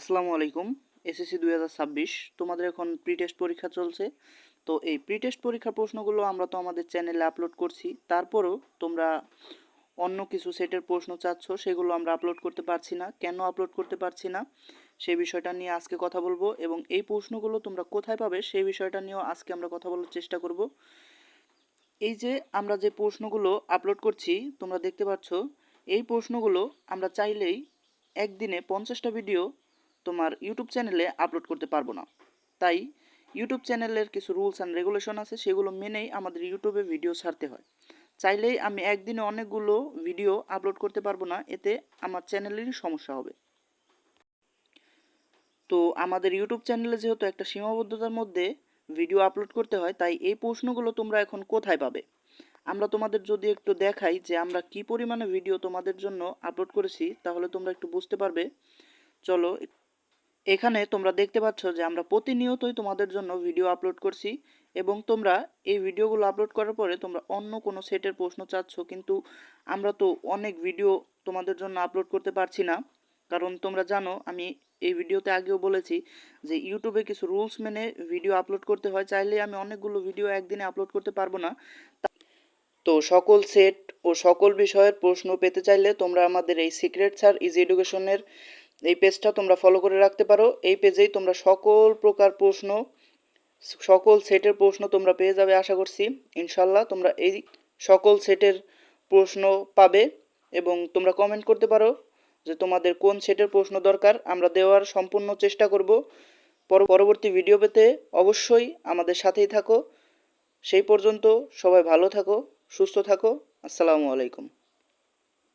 আসসালামু আলাইকুম, এসএসসি দুই হাজার ছাব্বিশ, তোমাদের এখন প্রি টেস্ট পরীক্ষা চলছে। তো এই প্রি টেস্ট পরীক্ষার প্রশ্নগুলো আমরা তো আমাদের চ্যানেলে আপলোড করছি। তারপরেও তোমরা অন্য কিছু সেটের প্রশ্ন চাচ্ছ, সেগুলো আমরা আপলোড করতে পারছি না। কেন আপলোড করতে পারছি না? সেই বিষয়টা নিয়ে আজকে কথা বলব এবং এই প্রশ্নগুলো তোমরা কোথায় পাবে সেই বিষয়টা নিয়েও আজকে আমরা কথা বলার চেষ্টা করব। এই যে আমরা যে প্রশ্নগুলো আপলোড করছি, তোমরা দেখতে পাচ্ছ, এই প্রশ্নগুলো আমরা চাইলেই একদিনে পঞ্চাশটা ভিডিও তোমার ইউটিউব চ্যানেলে আপলোড করতে পারব না। তাই ইউটিউব চ্যানেলের কিছু রুলস অ্যান্ড রেগুলেশন আছে, সেগুলো মেনেই আমাদের ইউটিউবে ভিডিও ছাড়তে হয়। চাইলেই আমি একদিনে অনেকগুলো ভিডিও আপলোড করতে পারব না, এতে আমার চ্যানেলেরই সমস্যা হবে। তো আমাদের ইউটিউব চ্যানেলে যেহেতু একটা সীমাবদ্ধতার মধ্যে ভিডিও আপলোড করতে হয়, তাই এই প্রশ্নগুলো তোমরা এখন কোথায় পাবে? আমরা তোমাদের যদি একটু দেখাই যে আমরা কি পরিমাণে ভিডিও তোমাদের জন্য আপলোড করেছি, তাহলে তোমরা একটু বুঝতে পারবে। চলো এখানে তোমরা দেখতে পাচ্ছ যে আমরা প্রতিনিয়তই তোমাদের জন্য ভিডিও আপলোড করছি এবং তোমরা এই ভিডিওগুলো আপলোড করার পরে তোমরা অন্য কোনো সেটের প্রশ্ন চাচ্ছ, কিন্তু আমরা তো অনেক ভিডিও তোমাদের জন্য আপলোড করতে পারছি না। কারণ তোমরা জানো, আমি এই ভিডিওতে আগেও বলেছি যে ইউটিউবে কিছু রুলস মেনে ভিডিও আপলোড করতে হয়, চাইলে আমি অনেকগুলো ভিডিও একদিনে আপলোড করতে পারব না। তো সকল সেট ও সকল বিষয়ের প্রশ্ন পেতে চাইলে তোমরা আমাদের এই সিক্রেট স্যার ইজি এডুকেশনের এই পেজটা তোমরা ফলো করে রাখতে পারো। এই পেজেই তোমরা সকল প্রকার প্রশ্ন, সকল সেটের প্রশ্ন তোমরা পেয়ে যাবে আশা করছি। ইনশাল্লাহ তোমরা এই সকল সেটের প্রশ্ন পাবে এবং তোমরা কমেন্ট করতে পারো যে তোমাদের কোন সেটের প্রশ্ন দরকার। আমরা দেওয়ার সম্পূর্ণ চেষ্টা করব। পরবর্তী ভিডিও পেতে অবশ্যই আমাদের সাথেই থাকো। সেই পর্যন্ত সবাই ভালো থাকো, সুস্থ থাকো। আসসালামু আলাইকুম।